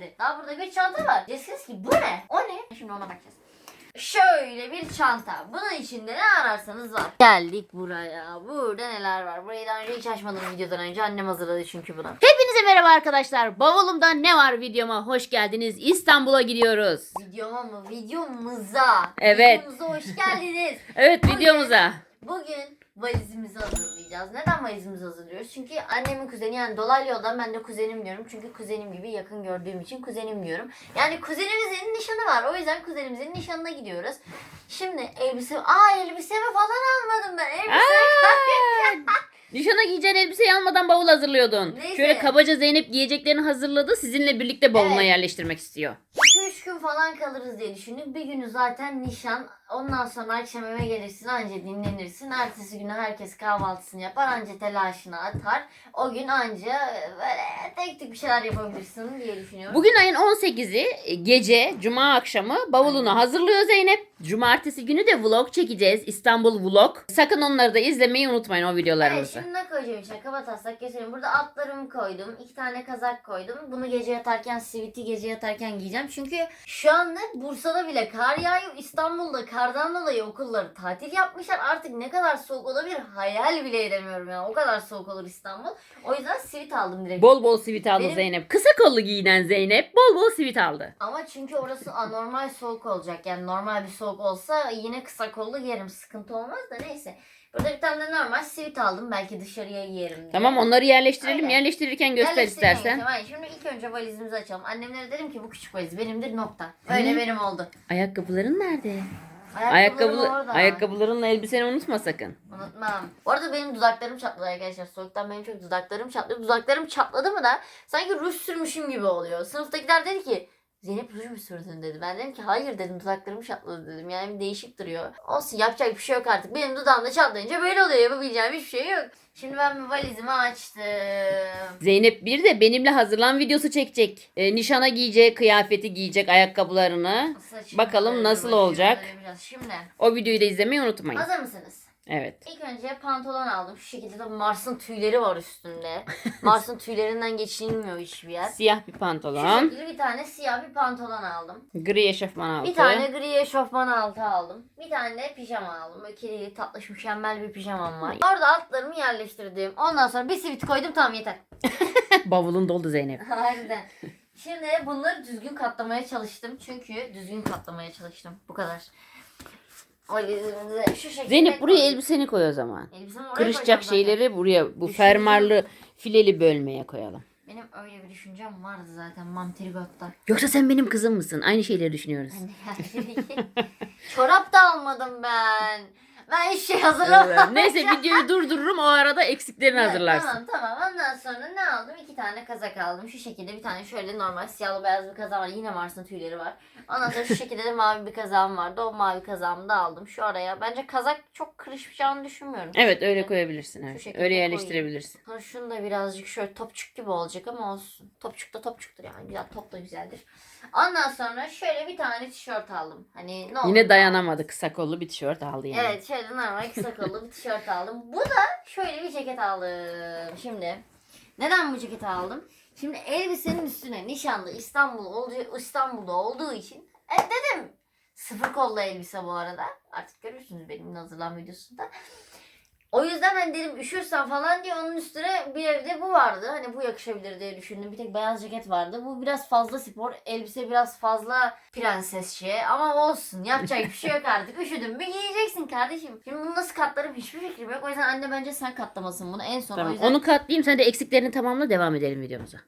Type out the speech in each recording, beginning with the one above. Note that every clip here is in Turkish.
geldi. Daha burada bir çanta var. Diyeceksiniz ki bu ne? O ne? Şimdi ona bakacağız. Şöyle bir çanta. Bunun içinde ne ararsanız var. Geldik buraya. Burada neler var? Burayı daha önce hiç açmadım videodan önce. Annem hazırladı çünkü bunu. Hepinize merhaba arkadaşlar. Bavulumda ne var videoma hoş geldiniz. İstanbul'a gidiyoruz. Videoma mı? Videomuza. Evet. Videomuza hoş geldiniz. Evet videomuza. Bugün valizimizi hazırlayacağız. Neden valizimizi hazırlıyoruz? Çünkü annemin kuzeni yani dolaylı yoldan ben de kuzenim diyorum. Çünkü kuzenim gibi yakın gördüğüm için kuzenim diyorum. Yani kuzenimizin nişanı var. O yüzden kuzenimizin nişanına gidiyoruz. Şimdi elbise... Aa elbisemi falan almadım ben. Elbise... Nişana giyeceğin elbiseyi almadan bavul hazırlıyordun. Neyse. Şöyle kabaca Zeynep giyeceklerini hazırladı. Sizinle birlikte bavuluna Evet. yerleştirmek istiyor. 2-3 gün falan kalırız diye düşündük. Bir günü zaten nişan. Ondan sonra akşam eve gelirsin anca dinlenirsin. Ertesi günü herkes kahvaltısını yapar. Anca telaşını atar. O gün anca böyle tek tek bir şeyler yapabilirsin diye düşünüyorum. Bugün ayın 18'i e, gece cuma akşamı bavulunu hazırlıyor Zeynep. Cumartesi günü de vlog çekeceğiz. İstanbul vlog. Sakın onları da izlemeyi unutmayın o Evet videolarımızı. şimdi ne koyacağım içine kaba taslak geçelim. Burada atlarımı koydum. iki tane kazak koydum. Bunu gece yatarken siviti gece yatarken giyeceğim. Çünkü şu anda Bursa'da bile kar yağıyor. İstanbul'da kardan dolayı okulları tatil yapmışlar. Artık ne kadar soğuk olabilir hayal bile edemiyorum ya. O kadar soğuk olur İstanbul. O yüzden sivit aldım direkt. Bol bol sivit aldı Benim- Zeynep. Kısa kollu giyinen Zeynep bol bol sivit aldı. Ama çünkü orası anormal soğuk olacak. Yani normal bir soğuk olsa yine kısa kollu giyerim. Sıkıntı olmaz da neyse. Burada bir tane de normal sivit aldım. Belki dışarıya giyerim diye. Tamam onları yerleştirelim. Aynen. Yerleştirirken göster istersen. Aynen. Şimdi ilk önce valizimizi açalım. Annemlere dedim ki bu küçük valiz benimdir nokta. Öyle Hı. benim oldu. Ayakkabıların nerede? Ayakkabılarım Ayakkabı, orada. ayakkabılarınla elbiseni unutma sakın. Unutmam. Bu arada benim dudaklarım çatladı arkadaşlar. Soğuktan benim çok dudaklarım çatlıyor. Dudaklarım çatladı mı da sanki ruj sürmüşüm gibi oluyor. Sınıftakiler dedi ki Zeynep ruj mu sürdün dedi. Ben dedim ki hayır dedim dudaklarım çatladı dedim. Yani bir değişik duruyor. Olsun yapacak bir şey yok artık. Benim dudağım da çatlayınca böyle oluyor. Yapabileceğim hiçbir şey yok. Şimdi ben valizimi açtım. Zeynep bir de benimle hazırlan videosu çekecek. E, nişana giyecek, kıyafeti giyecek, ayakkabılarını. Saçımı Bakalım böyle nasıl olacak? böyle biraz. Şimdi O videoyu da izlemeyi unutmayın. hazır mısınız? Evet. İlk önce pantolon aldım. Şu şekilde de Mars'ın tüyleri var üstünde. Mars'ın tüylerinden geçilmiyor hiçbir yer. Siyah bir Şu pantolon. şekilde bir tane siyah bir pantolon aldım. Gri eşofman altı. Bir tane gri eşofman altı aldım. Bir tane de pijama aldım. Böyle kirli tatlış mükemmel bir pijamam var. Orada altlarımı yerleştirdim. Ondan sonra bir sivit koydum tamam yeter. Bavulun doldu Zeynep. Harbiden. Şimdi bunları düzgün katlamaya çalıştım. Çünkü düzgün katlamaya çalıştım. Bu kadar. Şu şekilde Zeynep buraya koydum. elbiseni koy o zaman. Elbisemi oraya Kırışacak koyacağım zaten. şeyleri buraya bu Düşündüm. fermarlı fileli bölmeye koyalım. Benim öyle bir düşüncem vardı zaten Mantrigotta. Yoksa sen benim kızım mısın? Aynı şeyleri düşünüyoruz. Çorap da almadım ben. Ben hiç şey hazırlamadım. Neyse videoyu durdururum o arada eksiklerini Evet, hazırlarsın. Tamam tamam ondan sonra ne aldım? İki tane kazak aldım. Şu şekilde bir tane şöyle normal siyahlı beyaz bir kazağım var. Yine Mars'ın tüyleri var. Ondan sonra şu şekilde de mavi bir kazağım vardı. O mavi kazağımı da aldım. Şu araya. Bence kazak çok kırışacağını düşünmüyorum. Evet öyle koyabilirsin. Evet. şekilde Öyle koyayım. yerleştirebilirsin. Sonra şunu da birazcık şöyle topçuk gibi olacak ama olsun. Topçuk da topçuktur yani. Güzel top da güzeldir. Ondan sonra şöyle bir tane tişört aldım. Hani ne olur. Yine dayanamadı. Kısa kollu bir tişört aldı yani. Evet şöyle normal kısa kollu bir tişört aldım. Bu da şöyle bir ceket aldım. Şimdi neden bu ceketi aldım? Şimdi elbisenin üstüne nişanlı İstanbul olduğu, İstanbul'da olduğu için e, dedim sıfır kollu elbise bu arada. Artık görürsünüz benim hazırlan videosunda. O yüzden hani dedim üşürsen falan diye onun üstüne bir evde bu vardı. Hani bu yakışabilir diye düşündüm. Bir tek beyaz ceket vardı. Bu biraz fazla spor. Elbise biraz fazla prensesçe. Ama olsun. Yapacak bir şey yok artık. Üşüdün mü giyeceksin kardeşim. Şimdi bunu nasıl katlarım hiçbir fikrim yok. O yüzden anne bence sen katlamasın bunu en son. O Tamam. yüzden... Onu katlayayım sen de eksiklerini tamamla devam edelim videomuza.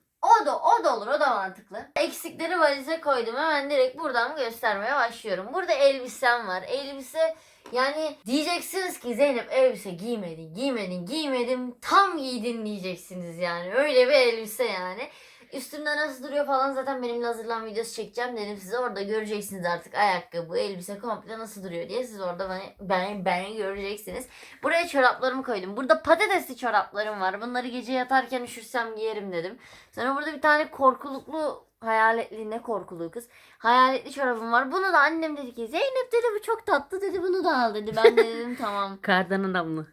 O da o da olur o da mantıklı. Eksikleri valize koydum hemen direkt buradan göstermeye başlıyorum. Burada elbisem var. Elbise yani diyeceksiniz ki Zeynep elbise giymedin giymedin giymedim tam giydin diyeceksiniz yani. Öyle bir elbise yani. Üstümde nasıl duruyor falan zaten benimle hazırlan videosu çekeceğim dedim size orada göreceksiniz artık ayakkabı, elbise komple nasıl duruyor diye siz orada beni, ben, beni göreceksiniz. Buraya çoraplarımı koydum. Burada patatesli çoraplarım var. Bunları gece yatarken üşürsem giyerim dedim. Sonra burada bir tane korkuluklu hayaletli ne korkuluğu kız. Hayaletli çorabım var. Bunu da annem dedi ki Zeynep dedi bu çok tatlı dedi bunu da al dedi. Ben de dedim tamam. Kardan adamlı.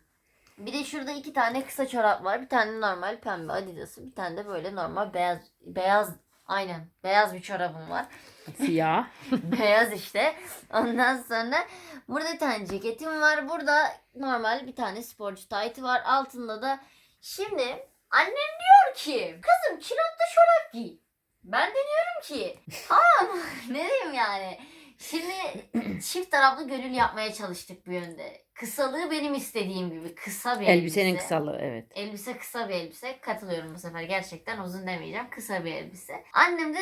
Bir de şurada iki tane kısa çorap var. Bir tane normal pembe adidası. Bir tane de böyle normal beyaz beyaz Aynen. Beyaz bir çorabım var. Siyah. Beyaz işte. Ondan sonra burada bir tane ceketim var. Burada normal bir tane sporcu taytı var. Altında da şimdi annem diyor ki kızım kilotlu çorap giy. Ben de diyorum ki tamam ne diyeyim yani. Şimdi çift taraflı gönül yapmaya çalıştık bu yönde. Kısalığı benim istediğim gibi. Kısa bir Elbisenin elbise. kısalığı evet. Elbise kısa bir elbise. Katılıyorum bu sefer. Gerçekten uzun demeyeceğim. Kısa bir elbise. Annem de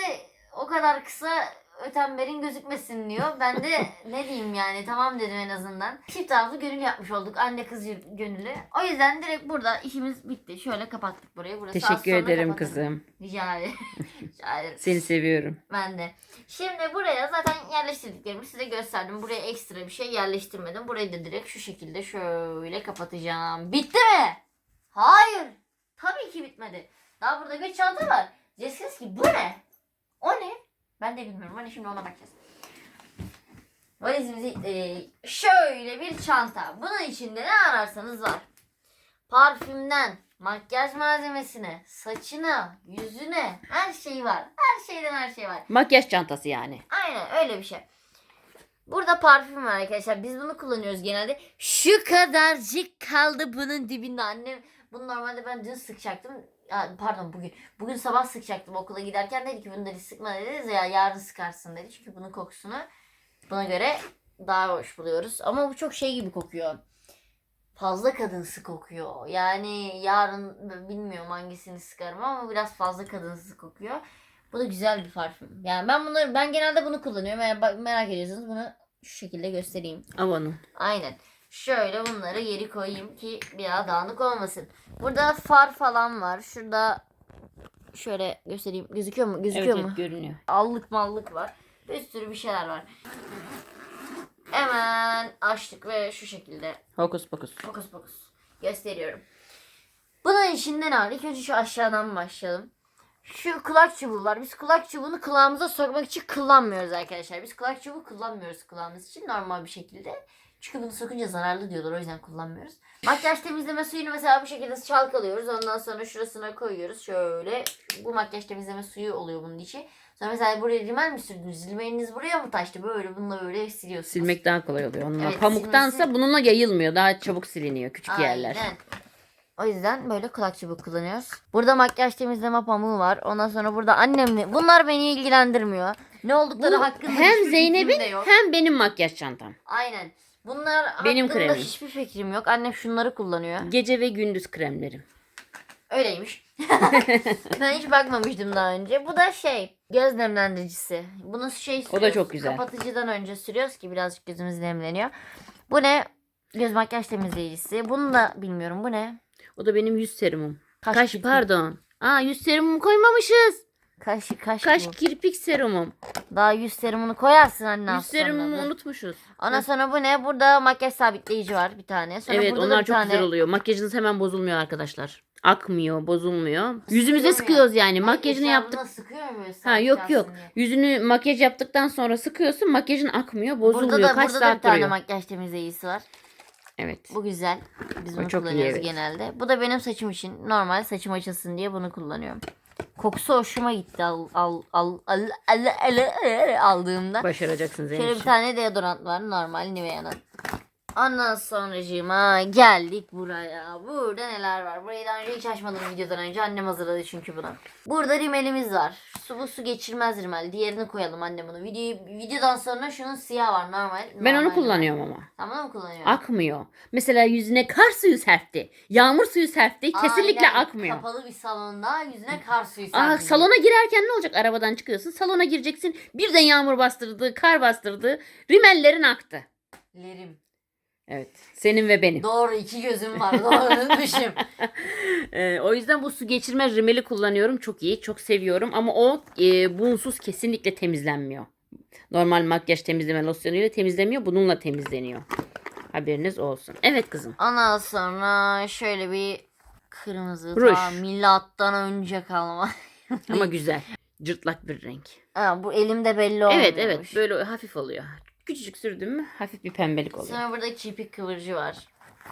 o kadar kısa ötemberin gözükmesin diyor. Ben de ne diyeyim yani tamam dedim en azından. Çift taraflı gönül yapmış olduk. Anne kız gönüllü. O yüzden direkt burada işimiz bitti. Şöyle kapattık burayı. Burası Teşekkür ederim kapatırım. kızım. Rica ederim. Rica ederim. Seni seviyorum. Ben de. Şimdi buraya zaten yerleştirdiklerimi size gösterdim. Buraya ekstra bir şey yerleştirmedim. Burayı da direkt şu şekilde şöyle kapatacağım. Bitti mi? Hayır. Tabii ki bitmedi. Daha burada bir çanta var. Diyeceksiniz ki bu ne? Ben de bilmiyorum. Hani şimdi ona bakacağız. Valizimizi e, şöyle bir çanta. Bunun içinde ne ararsanız var. Parfümden, makyaj malzemesine, saçına, yüzüne her şey var. Her şeyden her şey var. Makyaj çantası yani. Aynen öyle bir şey. Burada parfüm var arkadaşlar. Biz bunu kullanıyoruz genelde. Şu kadarcık kaldı bunun dibinde. Annem bunu normalde ben dün sıkacaktım. Pardon bugün. Bugün sabah sıkacaktım okula giderken dedi ki bunları sıkma dedi ya yarın sıkarsın dedi. Çünkü bunun kokusunu buna göre daha hoş buluyoruz. Ama bu çok şey gibi kokuyor. Fazla kadınsı kokuyor. Yani yarın bilmiyorum hangisini sıkarım ama biraz fazla kadınsı kokuyor. Bu da güzel bir parfüm. Yani ben bunları ben genelde bunu kullanıyorum. Eğer merak ediyorsanız bunu şu şekilde göstereyim. Avon'un. Aynen. Şöyle bunları geri koyayım ki bir daha dağınık olmasın. Burada far falan var. Şurada şöyle göstereyim. Gözüküyor mu? Evet, Gözüküyor mu? evet görünüyor. Allık mallık var. Bir sürü bir şeyler var. Hemen açtık ve şu şekilde Hokus pokus. Fokus fokus. Gösteriyorum. Bunun içinde ne var? İlk önce şu aşağıdan başlayalım. Şu kulak çubuğu var. Biz kulak çubuğunu kulağımıza sokmak için kullanmıyoruz arkadaşlar. Biz kulak çubuğu kullanmıyoruz kulağımız için normal bir şekilde. Çünkü bunu sokunca zararlı diyorlar o yüzden kullanmıyoruz. Makyaj temizleme suyunu mesela bu şekilde çalkalıyoruz. Ondan sonra şurasına koyuyoruz. Şöyle bu makyaj temizleme suyu oluyor bunun içi. Sonra mesela buraya rimel mi sürdünüz? Rimeliniz buraya mı taştı? Böyle bununla böyle siliyorsunuz. Silmek daha kolay oluyor. Onunla Evet, Pamuktansa silmesi- bununla yayılmıyor. Daha çabuk siliniyor küçük yerler. Aynen. O yüzden böyle kulak çubuğu kullanıyoruz. Burada makyaj temizleme pamuğu var. Ondan sonra burada annemle. Bunlar beni ilgilendirmiyor. Ne oldukları Bu hakkında hem Zeynep'in hem benim makyaj çantam. Aynen. Bunlar Benim hakkında kremim. hiçbir fikrim yok. Annem şunları kullanıyor. Gece ve gündüz kremlerim. Öyleymiş. ben hiç bakmamıştım daha önce. Bu da şey göz nemlendiricisi. Bunu şey da sürüyoruz. çok güzel. Kapatıcıdan önce sürüyoruz ki birazcık gözümüz nemleniyor. Bu ne? Göz makyaj temizleyicisi. Bunu da bilmiyorum. Bu ne? O da benim yüz serumum. Kaş Kaş, pardon. Aa yüz serumumu koymamışız. Kaş, kaş, Kaş bu. kirpik serumum. Daha yüz serumunu koyarsın anne Yüz aslında. serumumu unutmuşuz. Ondan sonra bu ne? Burada makyaj sabitleyici var bir tane. Sonra Evet burada da onlar bir çok tane... güzel oluyor. Makyajınız hemen bozulmuyor arkadaşlar. Akmıyor, bozulmuyor. Yüzümüze sıkıyoruz yani. Makyajını yaptık. sıkıyor muyuz? Ha yok yok. Yüzünü makyaj yaptıktan sonra sıkıyorsun. Makyajın akmıyor, bozulmuyor. Burada da, Kaç burada da bir saat tane duruyor. makyaj temizleyicisi var. Evet. Bu güzel. Biz O bunu çok iyi, kullanıyoruz evet. genelde. Bu da benim saçım için. Normal saçım açılsın diye bunu kullanıyorum. Kokusu hoşuma gitti al, al, al, al, al, al, al- aldığımda. Başaracaksın Şöyle bir tane deodorant var normal Nivea'nın. Ondan sonracığıma geldik buraya. Burada neler var? Burayı daha önce hiç açmadım videodan önce. Annem hazırladı çünkü bunu. Burada rimelimiz var. Su bu su geçirmez rimel. Diğerini koyalım annem bunu. Video, videodan sonra şunun siyah var normal. Ben normal onu kullanıyorum ama. Sen bunu mu kullanıyorsun? Akmıyor. Mesela yüzüne kar suyu serpti. Yağmur suyu serpti. Kesinlikle Aynen. akmıyor. Kapalı bir salonda yüzüne kar suyu Aa, serpildi. salona girerken ne olacak? Arabadan çıkıyorsun. Salona gireceksin. Birden yağmur bastırdı, kar bastırdı. Rimellerin aktı. Lerim. Evet. Senin ve benim. Doğru iki gözüm var. Doğru unutmuşum. Ee, o yüzden bu su geçirmez rimeli kullanıyorum. Çok iyi. Çok seviyorum. Ama o e, bunsuz kesinlikle temizlenmiyor. Normal makyaj temizleme losyonuyla temizlemiyor. Bununla temizleniyor. Haberiniz olsun. Evet kızım. Ondan sonra şöyle bir kırmızı. Ruj. Ta milattan önce kalma. Ama güzel. Cırtlak bir renk. Ha, bu elimde belli olmuyor. Evet evet. Böyle hafif oluyor. Küçücük sürdün mü hafif bir pembelik oluyor. Sonra burada kirpik kıvırcı var.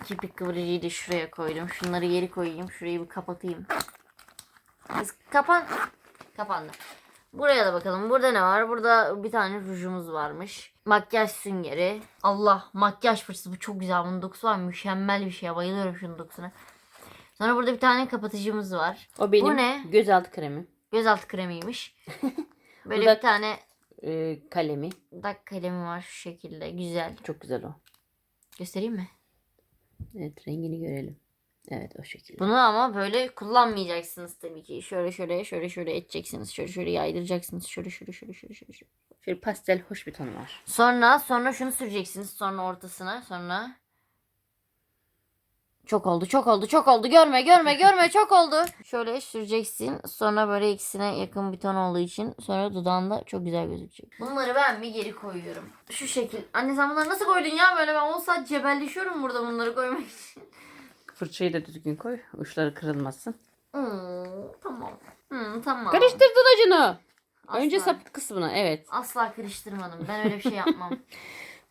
Kirpik kıvırcıyı da şuraya koydum. Şunları geri koyayım. Şurayı bir kapatayım. Biz kapan. Kapandı. Buraya da bakalım. Burada ne var? Burada bir tane rujumuz varmış. Makyaj süngeri. Allah makyaj fırçası bu çok güzel. Bunun dokusu var. Mükemmel bir şey. Bayılıyorum şunun dokusuna. Sonra burada bir tane kapatıcımız var. O benim Bu ne? gözaltı kremi. Gözaltı kremiymiş. Böyle Bu da- bir tane e, kalemi. dak kalemi var şu şekilde. Güzel. Çok güzel o. Göstereyim mi? Evet rengini görelim. Evet o şekilde. Bunu ama böyle kullanmayacaksınız tabii ki. Şöyle şöyle şöyle şöyle edeceksiniz. Şöyle şöyle yaydıracaksınız. Şöyle şöyle şöyle şöyle şöyle. şöyle. Şöyle pastel hoş bir tonu var. Sonra sonra şunu süreceksiniz. Sonra ortasına. Sonra çok oldu, çok oldu, çok oldu. Görme, görme, görme. Çok oldu. Şöyle süreceksin. Sonra böyle ikisine yakın bir ton olduğu için sonra dudağında çok güzel gözükecek. Bunları ben bir geri koyuyorum. Şu şekil. Anne sen bunları nasıl koydun ya? Böyle ben 10 saat cebelleşiyorum burada bunları koymak için. Fırçayı da düzgün koy. Uçları kırılmasın. Hmm, tamam. Hmm, tamam. Karıştırdın acını. Önce Asla. sapıt kısmına evet. Asla karıştırmadım. Ben öyle bir şey yapmam.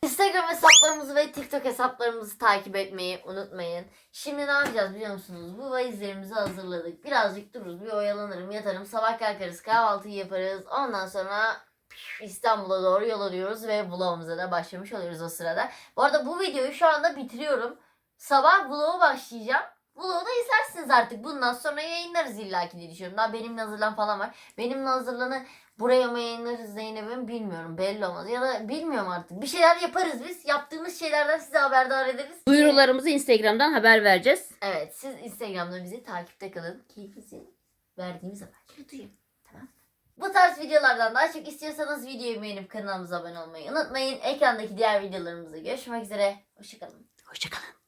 Instagram hesaplarımızı ve TikTok hesaplarımızı takip etmeyi unutmayın. Şimdi ne yapacağız biliyor musunuz? Bu valizlerimizi hazırladık. Birazcık dururuz, bir oyalanırım, yatarım. Sabah kalkarız, kahvaltıyı yaparız. Ondan sonra İstanbul'a doğru yol alıyoruz ve vlogumuza da başlamış oluyoruz o sırada. Bu arada bu videoyu şu anda bitiriyorum. Sabah vlogu başlayacağım. Vlogu da izlersiniz artık. Bundan sonra yayınlarız illaki diye düşünüyorum. Daha benimle hazırlan falan var. Benimle hazırlanı buraya mı yayınlarız Zeynep'im bilmiyorum. Belli olmaz. Ya da bilmiyorum artık. Bir şeyler yaparız biz. Yaptığımız şeylerden size haberdar ederiz. Duyurularımızı Instagram'dan haber vereceğiz. Evet siz Instagram'da bizi takipte kalın bizim verdiğimiz haberleri duyun. Tamam. Bu tarz videolardan daha çok istiyorsanız videoyu beğenip kanalımıza abone olmayı unutmayın. Ekrandaki diğer videolarımızda görüşmek üzere. Hoşçakalın. Hoşçakalın.